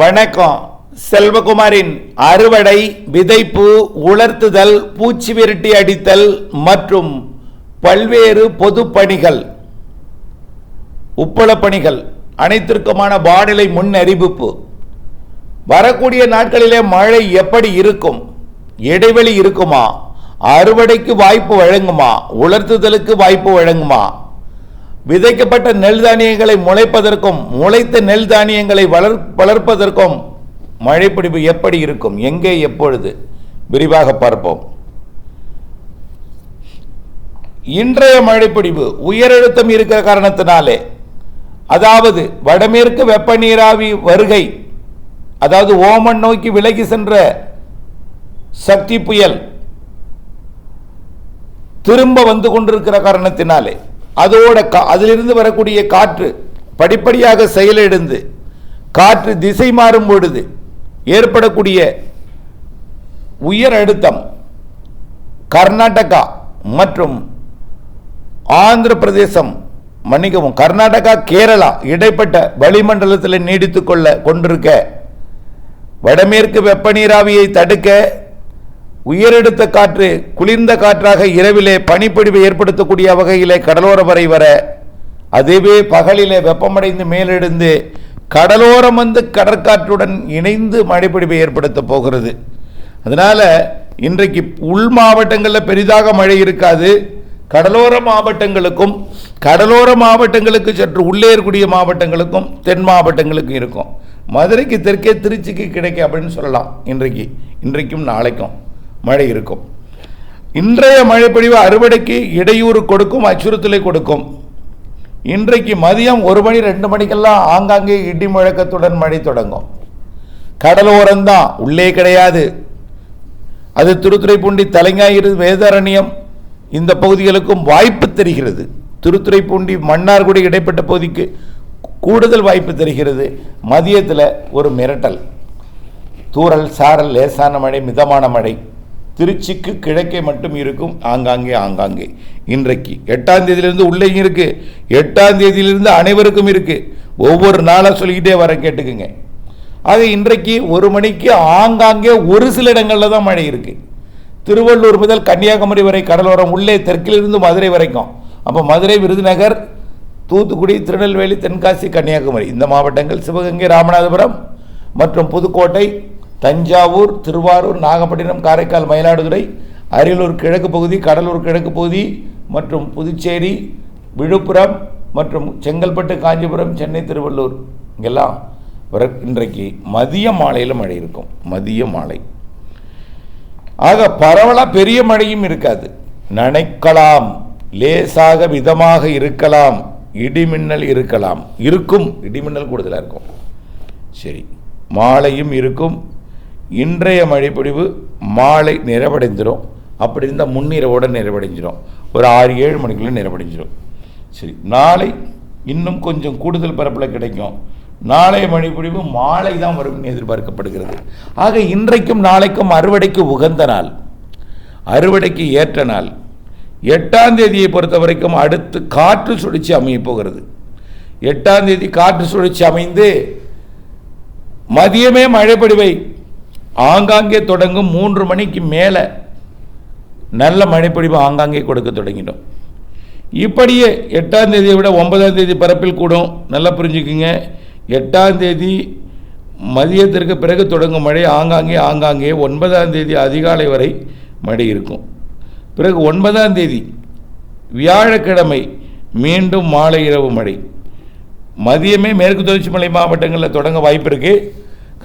வணக்கம். செல்வகுமாரின் அறுவடை விதைப்பு உலர்த்துதல் பூச்சி விரட்டி அடித்தல் மற்றும் பல்வேறு பொது பணிகள். உப்பள பணிகள். அனைத்திற்குமான வானிலை முன்னறிவிப்பு. வரக்கூடிய நாட்களிலே மழை எப்படி இருக்கும்? இடைவெளி இருக்குமா? அறுவடைக்கு வாய்ப்பு வழங்குமா? உலர்த்துதலுக்கு வாய்ப்பு வழங்குமா? விதைக்கப்பட்ட நெல் தானியங்களை முளைப்பதற்கும் முளைத்த நெல் தானியங்களை வளர் வளர்ப்பதற்கும் மழைப்பிடிப்பு எப்படி இருக்கும்? எங்கே எப்பொழுது? விரிவாக பார்ப்போம். இன்றைய மழைப்பிடிப்பு உயரழுத்தம் இருக்கிற காரணத்தினாலே அதாவது வடமேற்கு வெப்ப நீராவி வருகை அதாவது ஓமன் நோக்கி விலகி சென்ற சக்தி புயல் திரும்ப வந்து கொண்டிருக்கிற காரணத்தினாலே அதோட கா- அதிலிருந்து வரக்கூடிய காற்று படிப்படியாக செயலிழந்து காற்று திசை மாறும் பொழுது ஏற்படக்கூடிய உயர் அழுத்தம் கர்நாடகா மற்றும் ஆந்திர பிரதேசம் மன்னிக்கவும் கர்நாடகா கேரளா இடைப்பட்ட வளிமண்டலத்தில் நீடித்துக்கொள்ள கொண்டிருக்க வடமேற்கு வெப்பநீராவியை தடுக்க உயரெடுத்த காற்று குளிர்ந்த காற்றாக இரவிலே பனிப்பொழிவை ஏற்படுத்தக்கூடிய வகையிலே கடலோரம் வரை வர அதுவே பகலிலே வெப்பமடைந்து மேலெழுந்து கடலோரம் வந்து கடற்காற்றுடன் இணைந்து மழைப்பொழிவை ஏற்படுத்த போகிறது. அதனால் இன்றைக்கு உள் மாவட்டங்களில் பெரிதாக மழை இருக்காது. கடலோர மாவட்டங்களுக்கும் கடலோர மாவட்டங்களுக்கு சற்று உள்ளே இருக்கக்கூடிய மாவட்டங்களுக்கும் தென் மாவட்டங்களுக்கும் இருக்கும். மதுரைக்கு தெற்கே திருச்சிக்கு கிடைக்கும் அப்படின்னு சொல்லலாம் இன்றைக்கு. இன்றைக்கும் நாளைக்கும். மழை இருக்கும். இன்றைய மழைப்பொழிவு அறுவடைக்கு இடையூறு கொடுக்கும் அச்சுறுத்தலை கொடுக்கும். இன்றைக்கு மதியம் ஒரு மணி ரெண்டு மணிக்கெல்லாம் ஆங்காங்கே இடி முழக்கத்துடன் மழை தொடங்கும். கடலோரம்தான் உள்ளே கிடையாது. அது திருத்துறைப்பூண்டி தலைஞாயிறு வேதாரண்யம் இந்த பகுதிகளுக்கும் வாய்ப்பு தெரிகிறது. திருத்துறைப்பூண்டி மன்னார்குடி இடைப்பட்ட பகுதிக்கு கூடுதல் வாய்ப்பு தெரிகிறது. மதியத்தில் ஒரு மிரட்டல். தூறல் சாரல் லேசான மழை மிதமான மழை. திருச்சிக்கு கிழக்கே மட்டும் இருக்கும். ஆங்காங்கே ஆங்காங்கே. இன்றைக்கு எட்டாம் தேதியிலிருந்து உள்ளேயும் இருக்கு. எட்டாம் தேதியிலிருந்து அனைவருக்கும் இருக்கு. ஒவ்வொரு நாளாக சொல்லிக்கிட்டே வர கேட்டுக்குங்க. ஆக இன்றைக்கு ஒரு மணிக்கு ஆங்காங்கே ஒரு சில இடங்களில் தான் மழை இருக்கு. திருவள்ளூர் முதல் கன்னியாகுமரி வரை கடலோரம் உள்ளே தெற்கிலிருந்து மதுரை வரைக்கும். அப்போ மதுரை விருதுநகர் தூத்துக்குடி திருநெல்வேலி தென்காசி கன்னியாகுமரி. இந்த மாவட்டங்கள் சிவகங்கை ராமநாதபுரம் மற்றும் புதுக்கோட்டை தஞ்சாவூர் திருவாரூர் நாகப்பட்டினம் காரைக்கால் மயிலாடுதுறை அரியலூர் கிழக்கு பகுதி கடலூர் கிழக்கு பகுதி மற்றும் புதுச்சேரி விழுப்புரம் மற்றும் செங்கல்பட்டு காஞ்சிபுரம் சென்னை திருவள்ளூர் இங்கெல்லாம் இன்றைக்கு மதிய மாலையில் மழை இருக்கும். மதிய மாலை. ஆக பரவலாக பெரிய மழையும் இருக்காது. நனைக்கலாம். லேசாக விதமாக இருக்கலாம். இடிமின்னல் இருக்கலாம். இருக்கும். இடிமின்னல் கூடுதலாக இருக்கும். சரி. மாலையும் இருக்கும். இன்றைய மழைப்பொழிவு மாலை நிறைவடைந்துடும் அப்படி இருந்தால் முன்னிரவோடு நிறைவடைஞ்சிடும் ஒரு ஆறு ஏழு மணிக்குள்ள நிறைவடைஞ்சிடும் சரி நாளை இன்னும் கொஞ்சம் கூடுதல் பரப்பில் கிடைக்கும். நாளைய மழைப்பொழிவு மாலை தான் வரும் எதிர்பார்க்கப்படுகிறது. ஆக இன்றைக்கும் நாளைக்கும் அறுவடைக்கு உகந்த நாள். அறுவடைக்கு ஏற்ற நாள். எட்டாம் தேதியை பொறுத்த வரைக்கும் அடுத்து காற்று சுழற்சி அமையப் போகிறது. எட்டாம் தேதி காற்று சுழற்சி அமைந்து மதியமே மழைப்பொழிவை ஆங்காங்கே தொடங்கும் மூன்று மணிக்கு மேலே நல்ல மழைப்பொழிவு ஆங்காங்கே கொடுக்க தொடங்கிடும் இப்படியே எட்டாம் தேதியை விட ஒன்பதாம் தேதி பரப்பில் கூடும். நல்லா புரிஞ்சுக்குங்க. எட்டாம் தேதி மதியத்திற்கு பிறகு தொடங்கும் மழை ஆங்காங்கே ஆங்காங்கே. ஒன்பதாம் தேதி அதிகாலை வரை மழை இருக்கும். பிறகு ஒன்பதாம் தேதி வியாழக்கிழமை மீண்டும் மாலை இரவு மழை. மதியமே மேற்கு தொடர்ச்சி மலை மாவட்டங்களில் தொடங்க வாய்ப்பு இருக்குது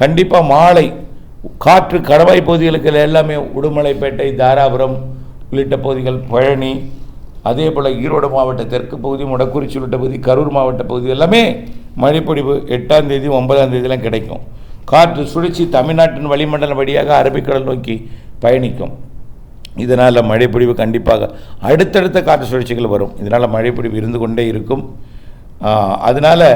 கண்டிப்பாக மாலை காற்று கடவாய் பகுதிகளுக்கு எல்லாமே உடுமலைப்பேட்டை தாராபுரம் உள்ளிட்ட பகுதிகள் பழனி அதே போல் ஈரோடு மாவட்ட தெற்கு பகுதி முடக்குறிச்சி உள்ளிட்ட பகுதி கரூர் மாவட்ட பகுதி எல்லாமே மழைப்பொடிவு எட்டாம் தேதி ஒன்பதாம் தேதியெல்லாம் கிடைக்கும். காற்று சுழற்சி தமிழ்நாட்டின் வளிமண்டலம் வழியாக அரபிக்கடல் நோக்கி பயணிக்கும். இதனால் மழைப்பொழிவு கண்டிப்பாக அடுத்தடுத்த காற்று சுழற்சிகள் வரும். இதனால் மழைப்பொழிவு இருந்து கொண்டே இருக்கும். அதனால்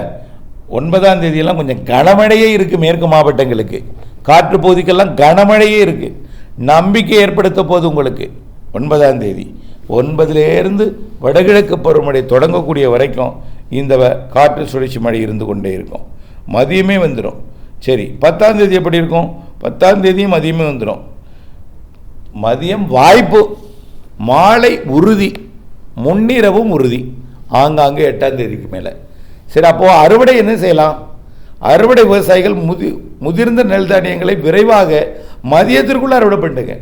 ஒன்பதாம் தேதியெல்லாம் கொஞ்சம் கனமழையே இருக்குது மேற்கு மாவட்டங்களுக்கு. காற்று பகுதிக்கெல்லாம் கனமழையே இருக்குது நம்பிக்கை ஏற்படுத்த போது உங்களுக்கு ஒன்பதாம் தேதி. ஒன்பதுலேருந்து வடகிழக்கு பருவமழை தொடங்கக்கூடிய வரைக்கும் இந்த வ- காற்று சுழற்சி மழை இருந்து கொண்டே இருக்கும். மதியமே வந்துடும் சரி பத்தாம் தேதி எப்படி இருக்கும்? பத்தாம் தேதியும் மதியமே வந்துடும் மதியம் வாய்ப்பு. மாலை உறுதி. முன்னிரவும் உறுதி. ஆங்காங்கே எட்டாம் தேதிக்கு மேலே. சரி அப்போது அறுவடை என்ன செய்யலாம்? அறுவடை விவசாயிகள் முதி முதிர்ந்த நெல் தானியங்களை விரைவாக மதியத்திற்குள்ள அறுவடை பண்ணிட்டுங்க.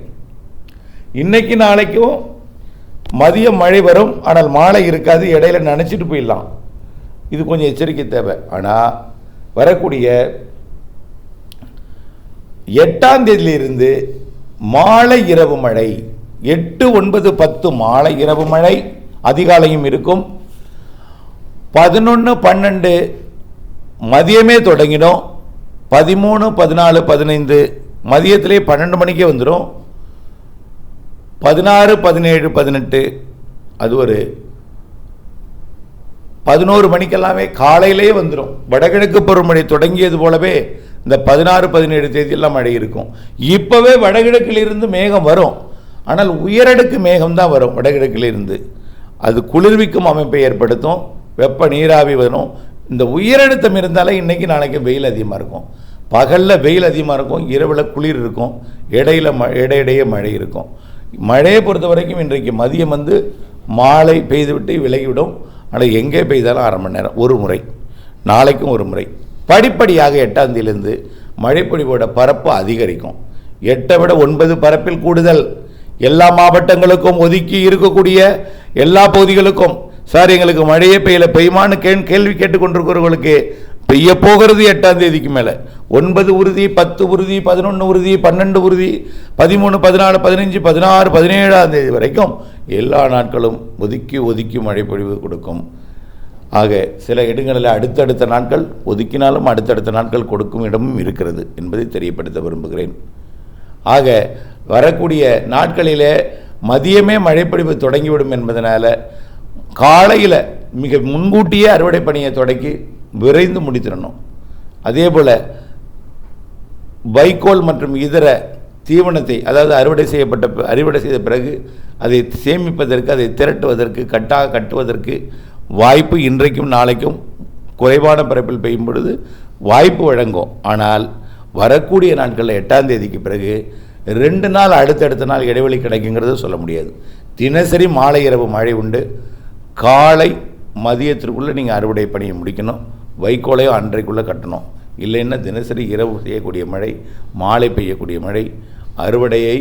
இன்றைக்கி நாளைக்கும் மதியம் மழை வரும் ஆனால் மாலை இருக்காது இடையில நினச்சிட்டு போயிடலாம். இது கொஞ்சம் எச்சரிக்கை தேவை. ஆனால் வரக்கூடிய எட்டாம் தேதியிலிருந்து மாலை இரவு மழை எட்டு ஒன்பது பத்து மாலை இரவு மழை அதிகாலையும் இருக்கும். பதினொன்று பன்னெண்டு மதியமே தொடங்கிடும். பதிமூணு பதினாலு பதினைந்து மதியத்திலே பன்னெண்டு மணிக்கே வந்துடும் பதினாறு பதினேழு பதினெட்டு அது ஒரு பதினோரு மணிக்கெல்லாமே காலையிலே வந்துடும் வடகிழக்கு பருவமழை தொடங்கியது போலவே இந்த பதினாறு பதினேழு தேதியெல்லாம் மழை இருக்கும். இப்போவே வடகிழக்கிலிருந்து மேகம் வரும். ஆனால் உயரடுக்கு மேகம் தான் வரும் வடகிழக்கிலிருந்து. அது குளிர்விக்கும் அமைப்பை ஏற்படுத்தும். வெப்ப நீராவி வரும். இந்த உயரழுத்தம் இருந்தாலே இன்னைக்கு நாளைக்கு வெயில் அதிகமாக இருக்கும். பகலில் வெயில் அதிகமாக இருக்கும் இரவில் குளிர் இருக்கும் இடையில ம இடையிடையே மழை இருக்கும். மழையை பொறுத்த வரைக்கும் இன்றைக்கு மதியம் வந்து மாலை பெய்துவிட்டு விலகிவிடும். ஆனால் எங்கே பெய்தாலும் அரை மணி நேரம் ஒரு முறை. நாளைக்கும் ஒரு முறை. படிப்படியாக எட்டாந்தேதியிலிருந்து மழைப்பொழிவோட பரப்பு அதிகரிக்கும். எட்டை விட ஒன்பது பரப்பில் கூடுதல். எல்லா மாவட்டங்களுக்கும் ஒதுக்கி இருக்கக்கூடிய எல்லா பகுதிகளுக்கும் சார் எங்களுக்கு மழையே பெய்யல. பெய்யுமான்னு கே கேள்வி கேட்டுக்கொண்டிருக்கிறவங்களுக்கு பெய்ய போகிறது எட்டாம் தேதிக்கு மேலே. ஒன்பது உறுதி பத்து உறுதி பதினொன்று உறுதி பன்னெண்டு உறுதி பதிமூணு பதினாலு பதினஞ்சு பதினாறு பதினேழாம் தேதி வரைக்கும் எல்லா நாட்களும் ஒதுக்கி ஒதுக்கி மழை பொழிவு கொடுக்கும். ஆக சில இடங்களில் அடுத்தடுத்த நாட்கள் ஒதுக்கினாலும் அடுத்தடுத்த நாட்கள் கொடுக்கும் இடமும் இருக்கிறது என்பதை தெரியப்படுத்த விரும்புகிறேன். ஆக வரக்கூடிய நாட்களிலே மதியமே மழைப்பொழிவு தொடங்கிவிடும் என்பதனால் காலையில் மிக முன்கூட்டியே அறுவடை பணியை தொடக்கி விரைந்து முடித்திடணும். அதே போல் வைக்கோல் மற்றும் இதர தீவனத்தை அதாவது அறுவடை செய்யப்பட்ட அறுவடை செய்த பிறகு அதை சேமிப்பதற்கு அதை திரட்டுவதற்கு கட்டாக கட்டுவதற்கு வாய்ப்பு இன்றைக்கும் நாளைக்கும் குறைவான பரப்பில் பெய்யும் பொழுது வாய்ப்பு வழங்கும். ஆனால் வரக்கூடிய நாட்களில் எட்டாம் தேதிக்கு பிறகு ரெண்டு நாள் அடுத்தடுத்த நாள் இடைவெளி கிடைக்குங்கிறத சொல்ல முடியாது. தினசரி மாலை இரவு மழை உண்டு. காலை மதியத்திற்குள்ளே நீங்கள் அறுவடை பணியை முடிக்கணும். வைக்கோலையும் அன்றைக்குள்ளே கட்டணும். இல்லைன்னா தினசரி இரவு செய்யக்கூடிய மழை மாலை பெய்யக்கூடிய மழை அறுவடையை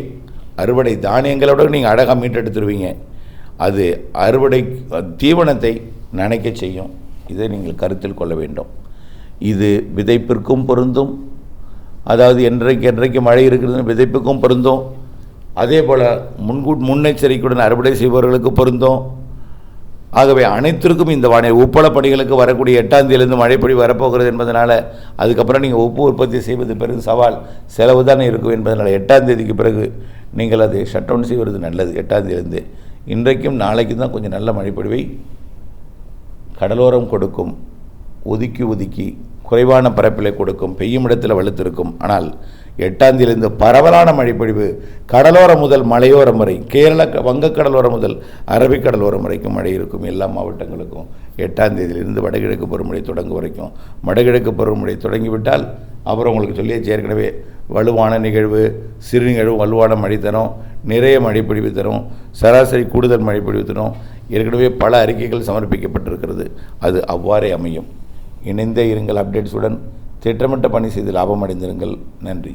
அறுவடை தானியங்களோட நீங்கள் அழகாக மீட்டெடுத்துருவீங்க அது அறுவடை தீவனத்தை நினைக்க செய்யும். இதை நீங்கள் கருத்தில் கொள்ள வேண்டும். இது விதைப்பிற்கும் பொருந்தும். அதாவது என்றைக்கு என்றைக்கு மழை இருக்கிறது விதைப்புக்கும் பொருந்தும். அதே போல் முன்கூட் முன்னெச்சரிக்கையுடன் அறுவடை செய்பவர்களுக்கு பொருந்தும். ஆகவே அனைத்திற்கும் இந்த வானிலை உப்பள பணிகளுக்கு வரக்கூடிய எட்டாம் தேதியிலிருந்து மழைப்பொழி வரப்போகிறது என்பதனால் அதுக்கப்புறம் நீங்கள் உப்பு உற்பத்தி செய்வது பெரும் சவால். செலவு தானே இருக்கும் என்பதனால் எட்டாம் தேதிக்கு பிறகு நீங்கள் அதை ஷட் டவுன் செய்வது நல்லது எட்டாம் தேதியிலிருந்து. இன்றைக்கும் நாளைக்கு தான் கொஞ்சம் நல்ல மழைப்பொழிவை கடலோரம் கொடுக்கும். ஒதுக்கி ஒதுக்கி குறைவான பரப்பிலை கொடுக்கும் பெய்யும் இடத்தில் வலுத்திருக்கும். ஆனால் எட்டாம் தேதியிலிருந்து பரவலான மழைப்பொழிவு கடலோரம் முதல் மலையோரம் வரை கேரள வங்கக்கடலோரம் முதல் அரபிக்கடலோரம் வரைக்கும் மழை இருக்கும் எல்லா மாவட்டங்களுக்கும். எட்டாம் தேதியிலிருந்து வடகிழக்கு பருவமழை தொடங்கும் வரைக்கும். வடகிழக்கு பருவமழை தொடங்கிவிட்டால் அப்புறம் உங்களுக்கு சொல்லியாச்சு. ஏற்கனவே வலுவான நிகழ்வு சிறு நிகழ்வு வலுவான மழை தரும் நிறைய மழைப்பொழிவு தரும் சராசரி கூடுதல் மழைப்பொழிவு தரும். ஏற்கனவே பல அறிக்கைகள் சமர்ப்பிக்கப்பட்டிருக்கிறது. அது அவ்வாறே அமையும். இணைந்தே இருங்கள். அப்டேட்ஸுடன் திட்டமிட்ட பணி செய்து லாபம் அடைந்திருங்கள். நன்றி.